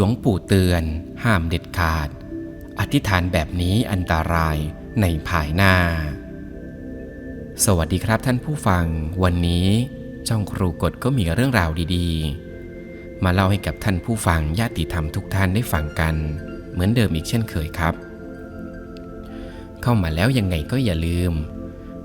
หลวงปู่เตือน ห้ามเด็ดขาด อธิษฐานแบบนี้อันตรายในภายหน้า สวัสดีครับท่านผู้ฟัง วันนี้จ้องครูกฎก็มีเรื่องราวดีๆ มาเล่าให้กับท่านผู้ฟังญาติธรรมทุกท่านได้ฟังกัน เหมือนเดิมอีกเช่นเคยครับ เข้ามาแล้วยังไงก็อย่าลืม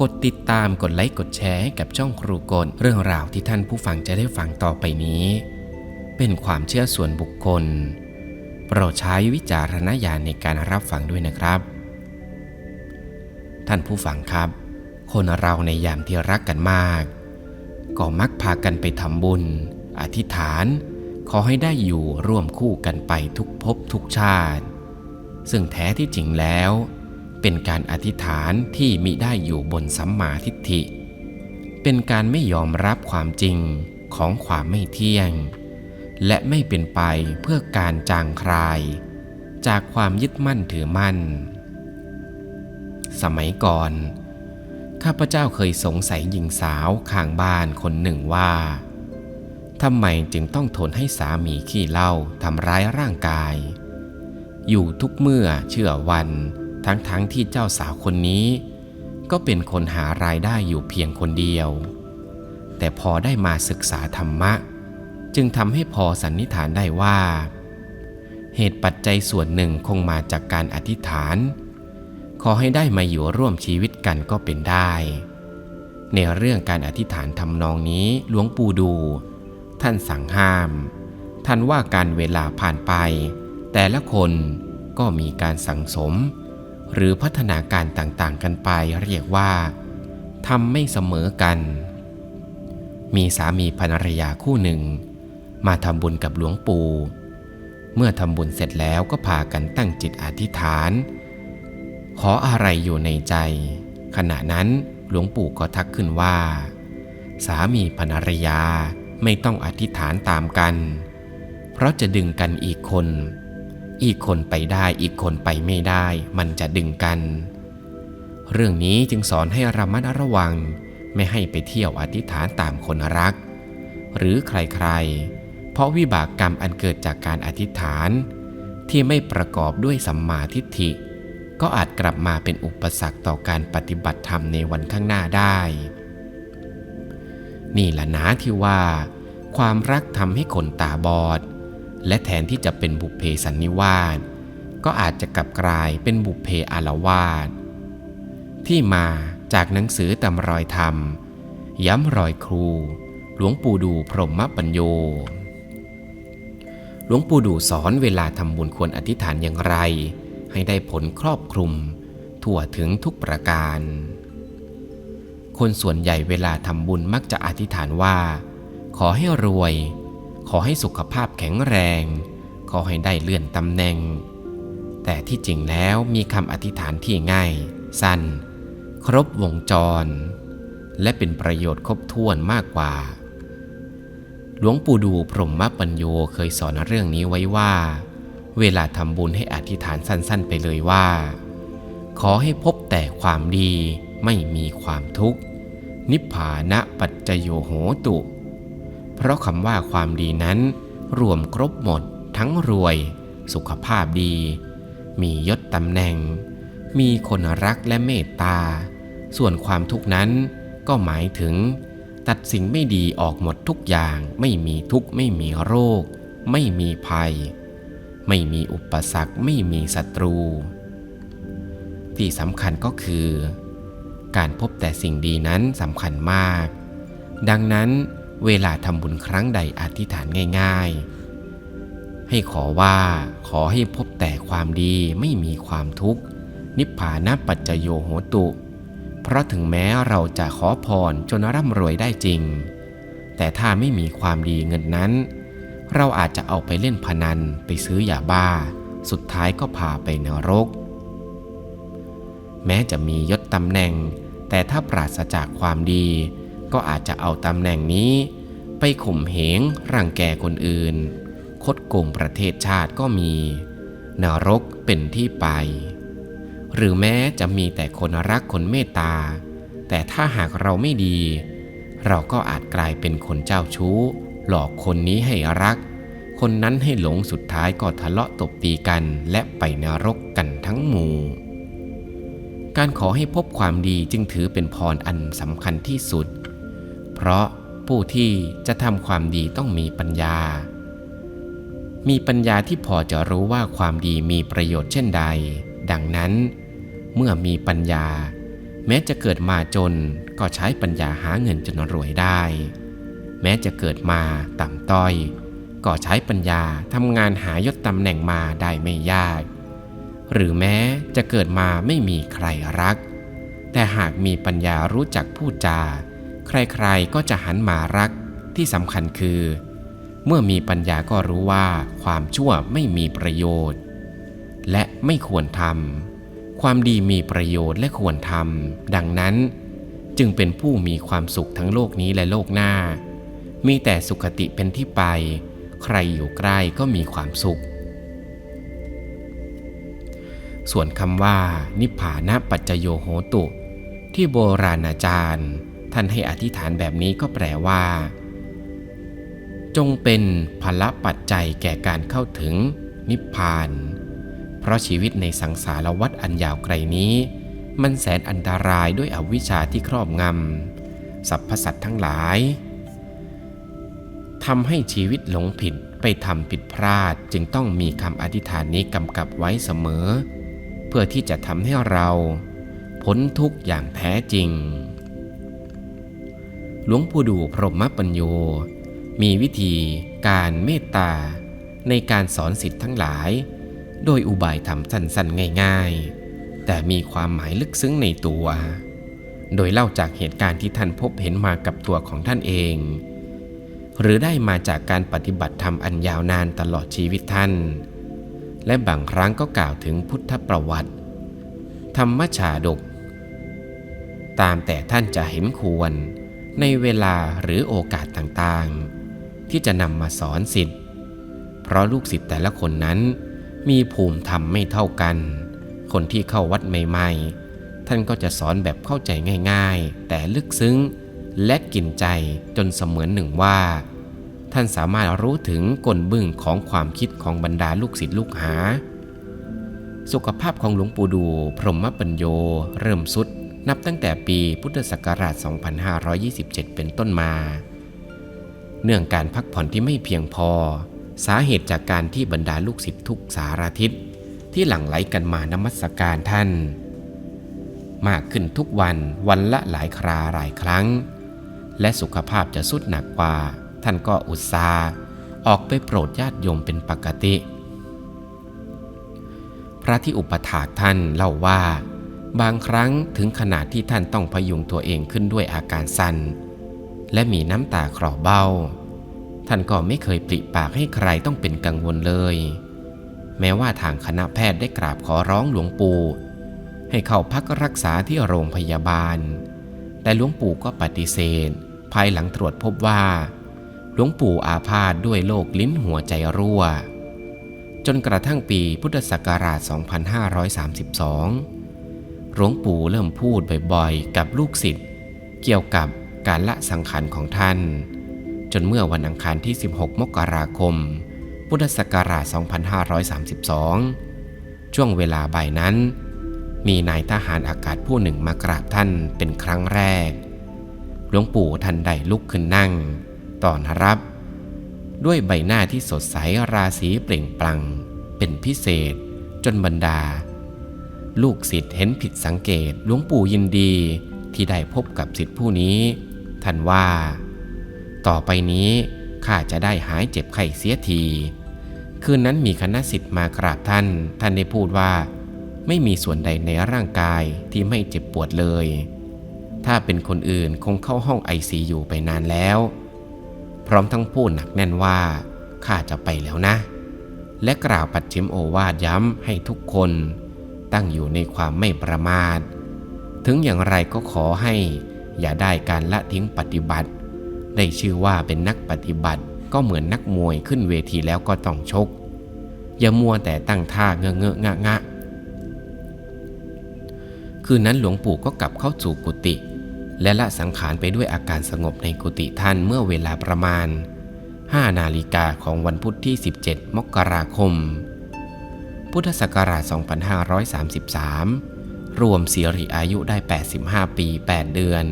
กดติดตามกดไลค์กดแชร์ให้กับช่องครูกฎเรื่องราวที่ท่านผู้ฟังจะได้ฟังต่อไปนี้ เป็นความเชื่อส่วนบุคคล โปรดใช้วิจารณญาณในการรับฟังด้วยนะครับ ท่านผู้ฟังครับ คนเราในยามที่รักกันมาก ก็มักพากันไปทำบุญ อธิษฐาน ขอให้ได้อยู่ร่วมคู่กันไปทุกภพทุกชาติ ซึ่งแท้ที่จริงแล้ว เป็นการอธิษฐานที่มิได้อยู่บนสัมมาทิฏฐิ เป็นการไม่ยอมรับความจริงของความไม่เที่ยง และไม่เป็นไปเพื่อการจางคลาย จากความยึดมั่นถือมั่น สมัยก่อน ข้าพเจ้าเคยสงสัยหญิงสาวข้างบ้านคนหนึ่งว่าทำไมจึงต้องทนให้สามีขี้เหล้าทำร้ายร่างกาย อยู่ทุกเมื่อเชื่อวันทั้งๆทที่เจ้าสาวคนนี้ ก็เป็นคนหารายได้อยู่เพียงคนเดียว แต่พอได้มาศึกษาธรรมะ จึงทำให้พอสันนิษฐานได้ว่า เหตุปัจจัยส่วนหนึ่งคงมาจากการอธิษฐาน ขอให้ได้มาอยู่ร่วมชีวิตกันก็เป็นได้ ในเรื่องการอธิษฐานทำนองนี้หลวงปู่ดู ท่านสั่งห้าม ท่านว่าการเวลาผ่านไป แต่ละคนก็มีการสั่งสม หรือพัฒนาการต่างๆกันไปเรียกว่าทำไม่เสมอกัน มีสามีภรรยาคู่หนึ่ง มาทำบุญกับหลวงปู่ เมื่อทำบุญเสร็จแล้วก็พากันตั้งจิตอธิษฐาน ขออะไรอยู่ในใจ ขณะนั้นหลวงปู่ก็ทักขึ้นว่า สามีภรรยาไม่ต้องอธิษฐานตามกัน เพราะจะดึงกันอีกคน อีกคนไปได้อีกคนไปไม่ได้ มันจะดึงกัน เรื่องนี้จึงสอนให้ระมัดระวังไม่ให้ไปเที่ยวอธิษฐานตามคนรัก หรือใครๆ เพราะวิบากกรรมอันเกิดจากการอธิษฐาน ที่ไม่ประกอบด้วยสัมมาทิฏฐิ ก็อาจกลับมาเป็นอุปสรรคต่อการปฏิบัติธรรมในวันข้างหน้าได้ นี่แหละนะที่ว่า ความรักทำให้คนตาบอด และแทนที่จะเป็นบุพเพสันนิวาสก็อาจจะกลับกลายเป็นบุพเพอารวาสที่มาจากหนังสือตำรอยธรรม ย้ำรอยครู หลวงปู่ดูพรหมปัญโย หลวงปู่ดูสอนเวลาทำบุญควรอธิษฐานอย่างไร ให้ได้ผลครอบคลุม ทั่วถึงทุกประการ คนส่วนใหญ่เวลาทำบุญมักจะอธิษฐานว่า ขอให้รวย ขอให้สุขภาพแข็งแรง ขอให้ได้เลื่อนตำแหน่ง แต่ที่จริงแล้วมีคำอธิษฐานที่ง่าย สั้น ครบวงจร และเป็นประโยชน์ครบถ้วนมากกว่า หลวงปู่ดูพรหมปัญโยเคยสอนเรื่องนี้ไว้ว่า เวลาทำบุญให้อธิษฐานสั้นๆ ไปเลยว่า ขอให้พบแต่ความดีไม่มีความทุกข์ นิพพานะปัจจโยโหตุ เพราะคำว่าความดีนั้น รวมครบหมด ทั้งรวย สุขภาพดี มียศตำแหน่ง มีคนรักและเมตตา ส่วนความทุกข์นั้นก็หมายถึง ตัดสิ่งไม่ดีออกหมดทุกอย่างไม่มีทุกข์ไม่มีโรค ไม่มีภัย ไม่มีอุปสรรคไม่มีศัตรู ที่สำคัญก็คือ การพบแต่สิ่งดีนั้นสำคัญมาก ดังนั้นเวลาทำบุญครั้งใดอธิษฐานง่าย ๆ ให้ขอว่าขอให้พบแต่ความดีไม่มีความทุกข์ นิพพานะปัจจโยโหตุ เพราะถึงแม้เราจะขอพรจนร่ำรวยได้จริง แต่ถ้าไม่มีความดีเงินนั้น เราอาจจะเอาไปเล่นพนันไปซื้อยาบ้า สุดท้ายก็พาไปนรก แม้จะมียศตำแหน่ง แต่ถ้าปราศจากความดี ก็อาจจะเอาตำแหน่งนี้ ไปข่มเหงรังแกคนอื่น คดโกงประเทศชาติก็มี นรกเป็นที่ไป หรือแม้จะมีแต่คนรักคนเมตตา แต่ถ้าหากเราไม่ดี เราก็อาจกลายเป็นคนเจ้าชู้ หลอกคนนี้ให้รัก คนนั้นให้หลงสุดท้ายก็ทะเลาะตบตีกันและไปนรกกันทั้งหมู่ การขอให้พบความดีจึงถือเป็นพรอันสำคัญที่สุด เพราะผู้ที่จะทำความดีต้องมีปัญญา มีปัญญาที่พอจะรู้ว่าความดีมีประโยชน์เช่นใด ดังนั้น เมื่อมีปัญญา แม้จะเกิดมาจนก็ใช้ปัญญาหาเงินจนรวยได้ แม้จะเกิดมาต่ำต้อย ก็ใช้ปัญญาทำงานหายศตำแหน่งมาได้ไม่ยาก หรือแม้จะเกิดมาไม่มีใครรัก แต่หากมีปัญญารู้จักพูดจา ใครๆก็จะหันมารักที่สำคัญคือ เมื่อมีปัญญาก็รู้ว่าความชั่วไม่มีประโยชน์ และไม่ควรทำ ความดีมีประโยชน์และควรทำดังนั้น จึงเป็นผู้มีความสุขทั้งโลกนี้และโลกหน้า มีแต่สุขติเป็นที่ไป ใครอยู่ใกล้ก็มีความสุข ส่วนคำว่า นิพพานะปัจจโยโหตุ ที่โบราณอาจารย์ ท่านให้อธิษฐานแบบนี้ก็แปลว่า จงเป็นพละปัจจัยแก่การเข้าถึงนิพพาน เพราะชีวิตในสังสารวัฏอันยาวไกลนี้ มันแสนอันตรายด้วยอวิชชาที่ครอบงำสรรพสัตว์ทั้งหลายทำให้ชีวิตหลงผิดไปทำผิดพลาดจึงต้องมีคำอธิษฐานนี้กำกับไว้เสมอ เพื่อที่จะทำให้เราพ้นทุกข์อย่างแท้จริง หลวงปู่ดูพรหมปัญโย มีวิธีการเมตตาในการสอนสิทธิ์ทั้งหลาย โดยอุบายธรรมสั้นๆง่ายๆ แต่มีความหมายลึกซึ้งในตัว โดยเล่าจากเหตุการณ์ที่ท่านพบเห็นมากับตัวของท่านเอง หรือได้มาจากการปฏิบัติธรรมอันยาวนานตลอดชีวิตท่าน และบางครั้งก็กล่าวถึงพุทธประวัติ ธรรมชาดก ตามแต่ท่านจะเห็นควรในเวลาหรือโอกาสต่างๆ ที่จะนำมาสอนสิทธิ์เพราะลูกศิษย์แต่ละคนนั้น มีภูมิธรรมไม่เท่ากัน คนที่เข้าวัดใหม่ๆ ท่านก็จะสอนแบบเข้าใจง่ายๆ แต่ลึกซึ้งและกินใจจนเสมือนหนึ่งว่า ท่านสามารถรู้ถึงกลบึ้งของความคิดของบรรดาลูกศิษย์ลูกหา สุขภาพของหลวงปู่ดูพรหมปัญโยเริ่มสุด นับตั้งแต่ปีพุทธศักราช 2527 เป็นต้นมา เนื่องการพักผ่อนที่ไม่เพียงพอ สาเหตุจากการที่บรรดาลูกศิษย์ทุกสารทิศที่หลั่งไหลกันมานมัสการท่าน มากขึ้นทุกวันวันละหลายคราหลายครั้ง และสุขภาพจะสุดหนักกว่า ท่านก็อุตส่าห์ออกไปโปรดญาติโยมเป็นปกติ พระที่อุปถากท่านเล่าว่า บางครั้งถึงขนาดที่ท่านต้องพยุงตัวเองขึ้นด้วยอาการสั่นและมีน้ำตาคลอเบ้า ท่านก็ไม่เคยปริปากให้ใครต้องเป็นกังวลเลย แม้ว่าทางคณะแพทย์ได้กราบขอร้องหลวงปู่ ให้เข้าพักรักษาที่โรงพยาบาล แต่หลวงปู่ก็ปฏิเสธ ภายหลังตรวจพบว่า หลวงปู่อาพาธด้วยโรคลิ้นหัวใจรั่ว จนกระทั่งปีพุทธศักราช 2532 หลวงปู่เริ่มพูดบ่อยๆ กับลูกศิษย์เกี่ยวกับการละสังขารของท่าน จนเมื่อวันอังคารที่ 16 มกราคม พุทธศักราช 2532 ช่วงเวลาบ่ายนั้น มีนายทหารอากาศผู้หนึ่งมากราบท่านเป็นครั้งแรก หลวงปู่ทันใดลุกขึ้นนั่งตอนรับ ด้วยใบหน้าที่สดใสราศีเปล่งปลั่งเป็นพิเศษ จนบรรดา ลูกศิษย์เห็นผิดสังเกตหลวงปู่ยินดีที่ได้พบกับศิษย์ผู้นี้ท่านว่า ต่อไปนี้ข้าจะได้หายเจ็บไข้เสียที คืนนั้นมีคณะศิษย์มากราบท่าน ท่านได้พูดว่า ไม่มีส่วนใดในร่างกายที่ไม่เจ็บปวดเลย ถ้าเป็นคนอื่นคงเข้าห้องไอซีอยู่ไปนานแล้ว พร้อมทั้งพูดหนักแน่นว่าข้าจะไปแล้วนะ และกล่าวปัดชิมโอวาดย้ำให้ทุกคน ตั้งอยู่ในความไม่ประมาท ถึงอย่างไรก็ขอให้อย่าได้การละทิ้งปฏิบัติ ได้ชื่อว่าเป็นนักปฏิบัติ ก็เหมือนนักมวยขึ้นเวทีแล้วก็ต้องชก อย่ามัวแต่ตั้งท่าเงอะเงอะงะงะคืนนั้นหลวงปู่ก็กลับเข้าสู่กุฏิและละสังขารไปด้วยอาการสงบในกุฏิท่านเมื่อเวลาประมาณ 5 นาฬิกาของวันพุธที่ 17 มกราคม พุทธศักราช 2533 รวมสิริอายุได้ 85 ปี 8 เดือน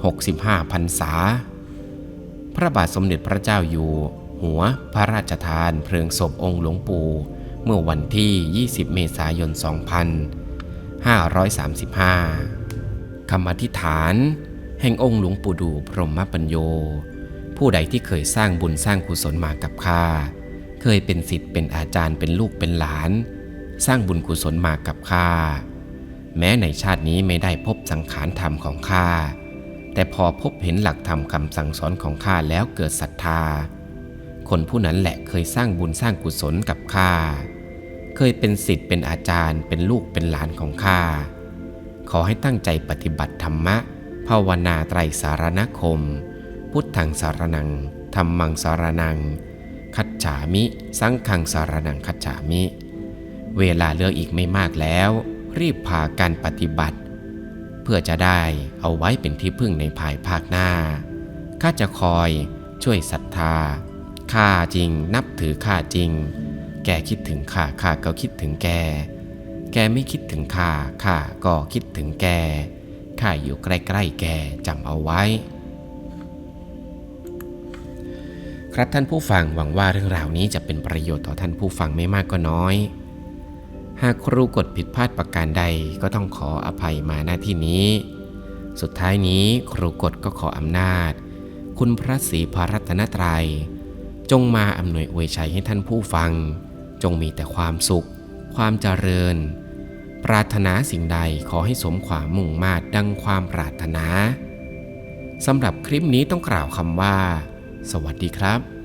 65พรรษา พระบาทสมเด็จพระเจ้าอยู่ หัวพระราชทานเพลิงศพองค์หลวงปู่เมื่อวันที่ 20 เมษายน 2535 คำอธิษฐาน แห่งองค์หลวงปู่ดูพรหมปัญโย ผู้ใดที่เคยสร้างบุญสร้างกุศลมากับข้า เคยเป็นศิษย์เป็นอาจารย์เป็นลูกเป็นหลาน สร้างบุญกุศลมากับข้า แม้ในชาตินี้ไม่ได้พบสังขารธรรมของข้า แต่พอพบเห็นหลักธรรมคำสั่งสอนของข้าแล้วเกิดศรัทธา คนผู้นั้นแหละเคยสร้างบุญสร้างกุศลกับข้า เคยเป็นศิษย์เป็นอาจารย์ เป็นลูกเป็นหลานของข้า ขอให้ตั้งใจปฏิบัติธรรมะ ภาวนาไตรสารณคม พุทธังสารนังธรรมังสารนัง คัจฉามิ สังฆังสารนังคัจฉามิ เวลาเหลืออีกไม่มากแล้ว รีบพาการปฏิบัติ พื่อจะได้เอาไว้เป็นที่พึ่งในภายภาคหน้า ข้าจะคอยช่วยศรัทธา ข้าจริงนับถือข้าจริง แกคิดถึงข้าข้าก็คิดถึงแก แกไม่คิดถึงข้าข้าก็คิดถึงแก ข้าอยู่ใกล้ๆแกจำเอาไว้ ครับท่านผู้ฟังหวังว่าเรื่องราวนี้จะเป็นประโยชน์ต่อท่านผู้ฟังไม่มากก็น้อย หากครูกดผิดพลาดประการใดก็ต้องขออภัยมาหน้าที่นี้ สุดท้ายนี้ครูกดก็ขออำนาจ คุณพระศรีพระรัตนตรัย จงมาอำนวยอวยชัยให้ท่านผู้ฟัง จงมีแต่ความสุข ความเจริญ ปรารถนาสิ่งใดขอให้สมความมุ่งมาดดังความปรารถนาสำหรับคลิปนี้ต้องกล่าวคำว่า สวัสดีครับ